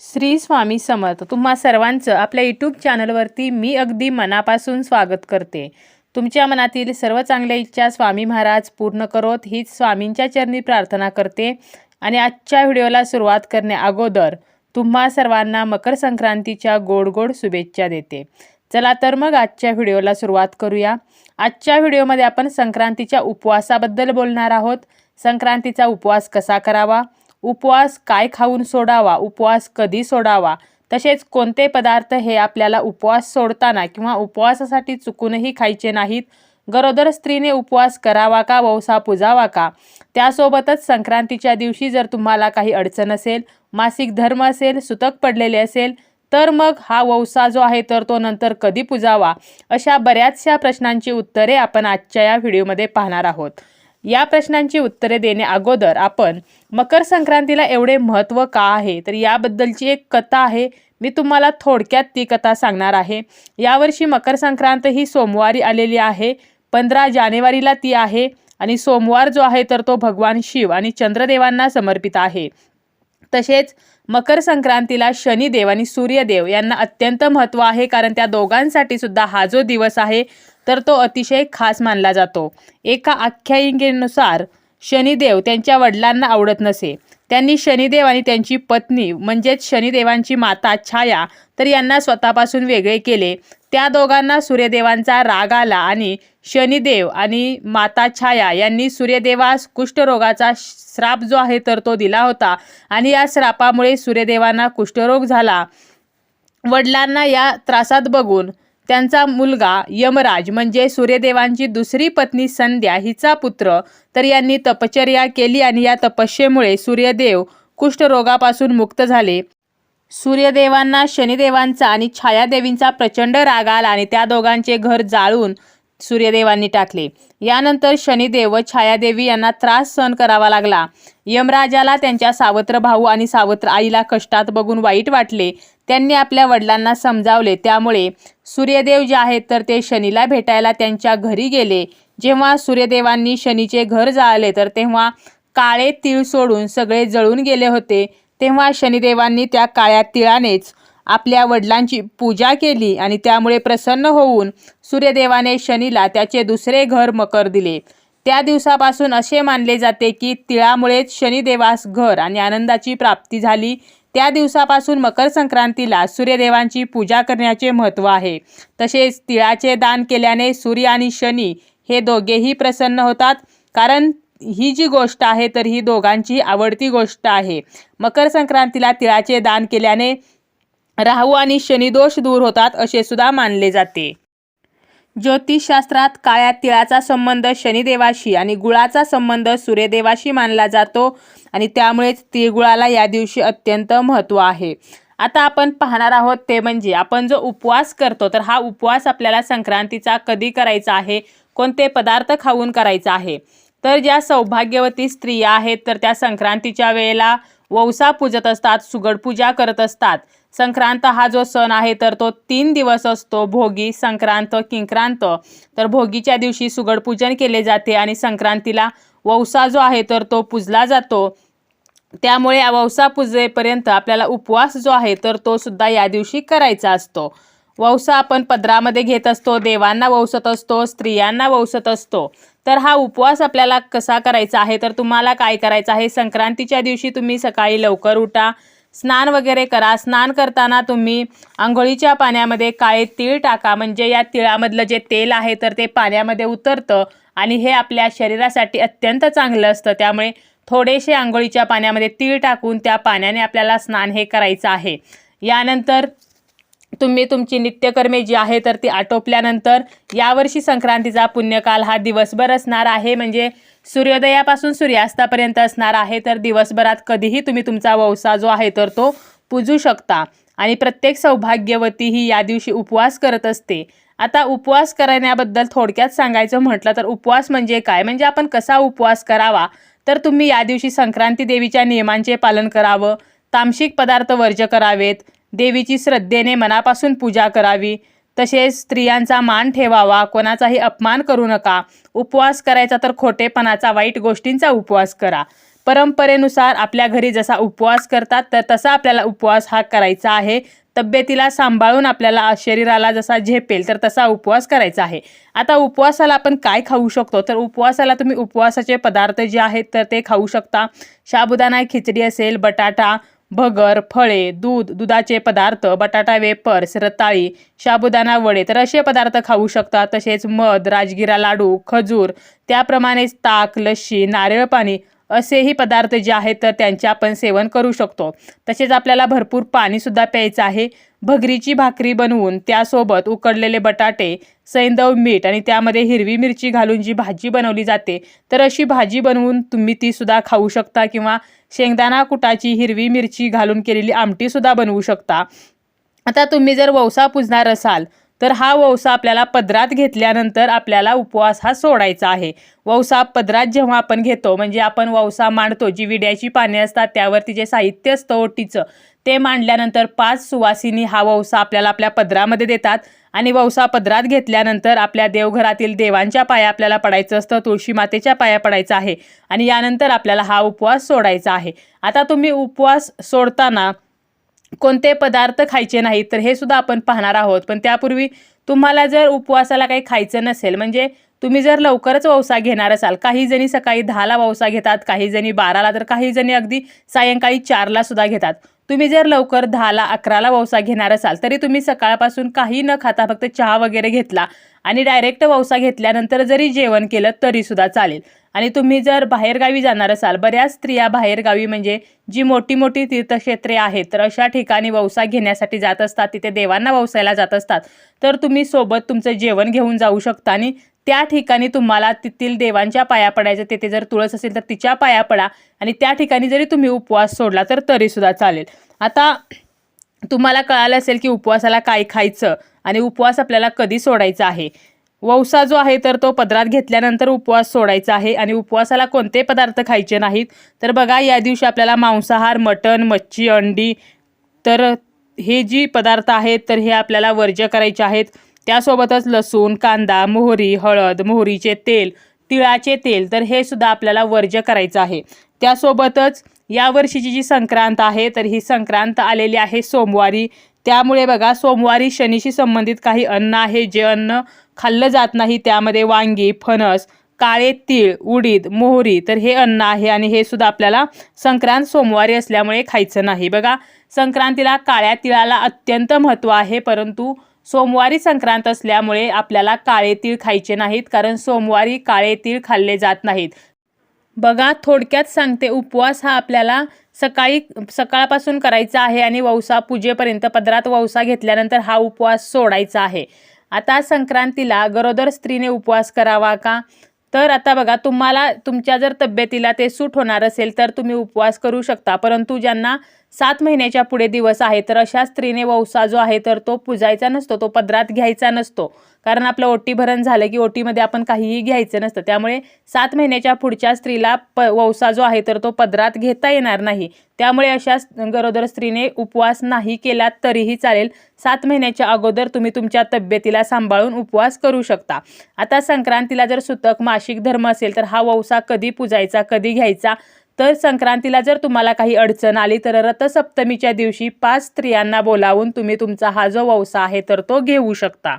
श्री स्वामी समर्थ. तुम्हा सर्वांचं आपल्या यूट्यूब चॅनलवरती मी अगदी मनापासून स्वागत करते. तुमच्या मनातील सर्व चांगल्या इच्छा स्वामी महाराज पूर्ण करोत हीच स्वामींच्या चरणी प्रार्थना करते आणि आजच्या व्हिडिओला सुरुवात करण्या अगोदर तुम्हा सर्वांना मकर संक्रांतीच्या गोड गोड शुभेच्छा देते. चला तर मग आजच्या व्हिडिओला सुरुवात करूया. आजच्या व्हिडिओमध्ये आपण संक्रांतीच्या उपवासाबद्दल बोलणार आहोत. संक्रांतीचा उपवास कसा करावा? उपवास काय खाऊन सोडावा उपवास कधी सोडावा तसेच कोणते पदार्थ हे आपल्याला उपवास सोडताना किंवा उपवासासाठी चुकूनही खायचे नाहीत? गरोदर स्त्रीने उपवास करावा का वौसा पुजावा का? त्यासोबतच संक्रांतीच्या दिवशी जर तुम्हाला काही अडचण असेल मासिक धर्म असेल सुतक पडलेले असेल तर मग हा वौसा जो आहे तर तो नंतर कधी पुजावा? अशा बऱ्याचशा प्रश्नांची उत्तरे आपण आजच्या या व्हिडिओमध्ये पाहणार आहोत. या प्रश्नांची उत्तरे देणे अगोदर आपण मकर संक्रांतीला एवढे महत्त्व का आहे? तर याबद्दलची एक कथा आहे. मी तुम्हाला थोडक्यात ती कथा सांगणार आहे. यावर्षी मकर संक्रांत ही सोमवारी आलेली आहे. पंधरा जानेवारीला ती आहे आणि सोमवार जो आहे तर तो भगवान शिव आणि चंद्रदेवांना समर्पित आहे. तसेच मकर संक्रांतीला शनिदेव आणि सूर्यदेव यांना अत्यंत महत्त्व आहे. कारण त्या दोघांसाठी सुद्धा हा जो दिवस आहे तर तो अतिशय खास मानला जातो. एका आख्यायिकेनुसार शनिदेव त्यांच्या वडिलांना आवडत नसे. त्यांनी शनिदेव आणि त्यांची पत्नी म्हणजेच शनिदेवांची माता छाया तर यांना स्वतःपासून वेगळे केले. त्या दोघांना सूर्यदेवांचा राग आला आणि शनिदेव आणि माता छाया यांनी सूर्यदेवास कुष्ठरोगाचा श्राप जो आहे तर तो दिला होता. आणि या श्रापामुळे सूर्यदेवांना कुष्ठरोग झाला. वडिलांना या त्रासात बघून त्यांचा मुलगा यमराज म्हणजे सूर्यदेवांची दुसरी पत्नी संध्या हिचा पुत्र तर यांनी तपश्चर्या केली आणि या तपस्येमुळे सूर्यदेव कुष्ठरोगापासून मुक्त झाले. सूर्यदेवांना शनिदेवांचा आणि छायादेवींचा प्रचंड राग आला आणि त्या दोघांचे घर जाळून सूर्यदेवांनी टाकले. यानंतर शनिदेव व छायादेवी यांना त्रास सहन करावा लागला. यमराजाला त्यांच्या सावत्र भाऊ आणि सावत्र आईला कष्टात बघून वाईट वाटले. त्यांनी आपल्या वडिलांना समजावले. त्यामुळे सूर्यदेव जे आहेत तर ते शनीला भेटायला त्यांच्या घरी गेले. जेव्हा सूर्यदेवांनी शनीचे घर जाळले तर तेव्हा काळे तीळ सोडून सगळे जळून गेले होते. तेव्हा शनिदेवांनी त्या काळ्या तिळानेच आपल्या वडिलांची पूजा केली आणि त्यामुळे प्रसन्न होऊन सूर्यदेवाने शनीला त्याचे दुसरे घर मकर दिले. त्या दिवसापासून असे मानले जाते की तिळामुळेच शनिदेवास घर आणि आनंदाची प्राप्ती झाली. त्या दिवसापासून मकर संक्रांतीला सूर्यदेवांची पूजा करण्याचे महत्त्व आहे. तसेच तिळाचे दान केल्याने सूर्य आणि शनी हे दोघेही प्रसन्न होतात. कारण ही जी गोष्ट आहे तर ही दोघांची आवडती गोष्ट आहे. मकर संक्रांतीला तिळाचे दान केल्याने राहू आणि शनिदोष दूर होतात असे सुद्धा मानले जाते. ज्योतिषशास्त्रात काळ्या तिळाचा संबंध शनिदेवाशी आणि गुळाचा संबंध सूर्यदेवाशी मानला जातो आणि त्यामुळेच तिळगुळाला या दिवशी अत्यंत महत्त्व आहे. आता आपण पाहणार आहोत ते म्हणजे आपण जो उपवास करतो तर हा उपवास आपल्याला संक्रांतीचा कधी करायचा आहे? कोणते पदार्थ खाऊन करायचा आहे? तर ज्या सौभाग्यवती स्त्रिया आहेत तर त्या संक्रांतीच्या वेळेला वौसा पूजत असतात सुगड पूजा करत असतात. संक्रांत हा जो सण आहे तर तो तीन दिवस असतो. भोगी संक्रांत किंक्रांत. तर भोगीच्या दिवशी सुगड पूजन केले जाते आणि संक्रांतीला वौसा जो आहे तर तो पूजला जातो. त्यामुळे या वौसा पूजेपर्यंत आपल्याला उपवास जो आहे तर तो सुद्धा या दिवशी करायचा असतो. वौसा आपण पदरामध्ये घेत असतो देवांना वौसत असतो स्त्रियांना वौसत असतो. तर हा उपवास आपल्याला कसा करायचा आहे तर तुम्हाला काय करायचं आहे संक्रांतीच्या दिवशी तुम्ही सकाळी लवकर उठा स्नान वगैरे करा. स्नान करताना तुम्ही आंघोळीच्या पाण्यामध्ये काळे तीळ टाका. म्हणजे या तिळामधलं जे तेल आहे तर ते पाण्यामध्ये उतरतं आणि हे आपल्या शरीरासाठी अत्यंत चांगलं असतं. त्यामुळे थोडेसे आंघोळीच्या पाण्यामध्ये तीळ टाकून त्या पाण्याने आपल्याला स्नान हे करायचं आहे. यानंतर तुम्ही तुमची नित्यकर्मे जी आहे तर ती आटोपल्यानंतर यावर्षी संक्रांतीचा पुण्यकाल हा दिवसभर असणार आहे. म्हणजे सूर्योदयापासून सूर्यास्तापर्यंत असणार आहे तर दिवसभरात कधीही तुम्ही तुमचा वौसा जो आहे तर तो पूजू शकता. आणि प्रत्येक सौभाग्यवती ही या दिवशी उपवास करत असते. आता उपवास करण्याबद्दल थोडक्यात सांगायचं म्हटलं तर उपवास म्हणजे काय? म्हणजे आपण कसा उपवास करावा? तर तुम्ही या दिवशी संक्रांती देवीच्या नियमांचे पालन करावं तामसिक पदार्थ वर्ज्य करावेत देवीची श्रद्धेने मनापासून पूजा करावी तसेच स्त्रियांचा मान ठेवावा कोणाचाही अपमान करू नका. उपवास करायचा तर खोटेपणाचा वाईट गोष्टींचा उपवास करा. परंपरेनुसार आपल्या घरी जसा उपवास करतात तर तसा आपल्याला उपवास हा करायचा आहे. तब्येतीला सांभाळून आपल्याला शरीराला जसा झेपेल तर तसा उपवास करायचा आहे. आता उपवासाला आपण काय खाऊ शकतो? तर उपवासाला तुम्ही उपवासाचे पदार्थ जे आहेत तर ते खाऊ शकता. साबुदाणा खिचडी असेल बटाटा भगर फळे दूध दुधाचे पदार्थ बटाटा वेपर्स रताळी साबुदाणा वडे. तर असे पदार्थ खाऊ शकता. तसेच मध राजगिरा लाडू खजूर त्याप्रमाणेच ताक लस्सी नारळ पाणी असेही पदार्थ जे आहेत तर त्यांचे आपण सेवन करू शकतो. तसेच आपल्याला भरपूर पाणीसुद्धा प्यायचं आहे. भगरीची भाकरी बनवून त्यासोबत उकडलेले बटाटे सैंदव मीठ आणि त्यामध्ये हिरवी मिरची घालून जी भाजी बनवली जाते तर अशी भाजी बनवून तुम्ही ती सुद्धा खाऊ शकता किंवा शेंगदाणा कुटाची हिरवी मिरची घालून केलेली आमटीसुद्धा बनवू शकता. आता तुम्ही जर वौसा पुजणार असाल तर हा वौसा आपल्याला पदरात घेतल्यानंतर आपल्याला उपवास हा सोडायचा आहे. वौसा पदरात जेव्हा आपण घेतो म्हणजे आपण वौसा मांडतो जी विड्याची पाने असतात त्यावर तिचे साहित्य असतं ओटीचं ते मांडल्यानंतर पाच सुवासिनी हा वौसा आपल्याला आपल्या पदरामध्ये देतात. आणि वौसा पदरात घेतल्यानंतर आपल्या देवघरातील देवांच्या पाया आपल्याला पडायचं असतं तुळशी मातेच्या पाया पडायचं आहे. आणि यानंतर आपल्याला हा उपवास सोडायचा आहे. आता तुम्ही उपवास सोडताना कोणते पदार्थ खायचे नाहीत तर हे सुद्धा आपण पाहणार आहोत. पण त्यापूर्वी तुम्हाला जर उपवासाला काही खायचं नसेल म्हणजे तुम्ही जर लवकरच वौसा घेणार असाल काही जणी सकाळी दहाला वौसा घेतात काही जणी बाराला तर काही जणी अगदी सायंकाळी चारला सुद्धा घेतात. तुम्ही जर लवकर दहाला अकराला वौसा घेणार असाल तरी तुम्ही सकाळपासून काही न खाता फक्त चहा वगैरे घेतला आणि डायरेक्ट वौसा घेतल्यानंतर जरी जेवण केलं तरीसुद्धा चालेल. आणि तुम्ही जर बाहेरगावी जाणार असाल बऱ्याच स्त्रिया बाहेरगावी म्हणजे जी मोठी मोठी तीर्थक्षेत्रे आहेत तर अशा ठिकाणी वौसा घेण्यासाठी जात असतात तिथे देवांना वौसायला जात असतात. तर तुम्ही सोबत तुमचं जेवण घेऊन जाऊ शकता आणि त्या ठिकाणी तुम्हाला तेथील देवांच्या पाया पडायचं तिथे जर तुळस असेल तर तिच्या पाया पडा आणि त्या ठिकाणी जरी तुम्ही उपवास सोडला तर तरीसुद्धा चालेल. आता तुम्हाला कळालं असेल की उपवासाला काय खायचं आणि उपवास आपल्याला कधी सोडायचा आहे? वौसा जो आहे तर तो पदरात घेतल्यानंतर उपवास सोडायचा आहे आणि उपवासाला कोणते पदार्थ खायचे नाहीत? तर बघा या दिवशी आपल्याला मांसाहार मटण मच्छी अंडी तर हे जी पदार्थ आहेत तर हे आपल्याला वर्ज्य करायचे आहेत. त्यासोबतच लसूण कांदा मोहरी हळद मोहरीचे तेल तिळाचे तेल तर हे सुद्धा आपल्याला वर्ज्य करायचं आहे. त्यासोबतच या वर्षीची जी संक्रांत आहे तर ही संक्रांत आलेली आहे सोमवारी. त्यामुळे बघा सोमवारी शनीशी संबंधित काही अन्न आहे जे अन्न खाल्लं जात नाही त्यामध्ये वांगी फणस काळे तीळ उडीद मोहरी तर हे अन्न आहे आणि हे सुद्धा आपल्याला संक्रांत सोमवारी असल्यामुळे खायचं नाही. बघा संक्रांतीला काळ्या तिळाला अत्यंत महत्त्व आहे परंतु सोमवारी संक्रांत असल्यामुळे आपल्याला काळे तीळ खायचे नाहीत कारण सोमवारी काळे तीळ खाल्ले जात नाहीत. बघा थोडक्यात सांगते उपवास हा आपल्याला सकाळी सकाळपासून करायचा आहे आणि वौसा पूजेपर्यंत पदरात वौसा घेतल्यानंतर हा उपवास सोडायचा आहे. आता संक्रांतीला गरोदर स्त्रीने उपवास करावा का? तर आता बघा तुम्हाला तुमच्या जर तब्येतीला ते सूट होणार असेल तर तुम्ही उपवास करू शकता परंतु ज्यांना सात महिन्याच्या पुढे दिवस आहे तर अशा स्त्रीने वौसा जो आहे तर तो पुजायचा नसतो तो पदरात घ्यायचा नसतो. कारण आपलं ओटी भरण झालं की ओटीमध्ये आपण काहीही घ्यायचं नसतं. त्यामुळे सात महिन्याच्या पुढच्या स्त्रीला प वौसा जो आहे तर तो पदरात घेता येणार नाही. त्यामुळे अशा गरोदर स्त्रीने उपवास नाही केला तरीही चालेल. सात महिन्याच्या अगोदर तुम्ही तुमच्या तब्येतीला सांभाळून उपवास करू शकता. आता संक्रांतीला जर सुतक मासिक धर्म असेल तर हा वौसा कधी पुजायचा कधी घ्यायचा? तर संक्रांतीला जर तुम्हाला काही अडचण आली तर रथसप्तमीच्या दिवशी पाच स्त्रियांना बोलावून तुम्ही तुमचा हा जो व्यवसाय आहे तर तो घेऊ शकता.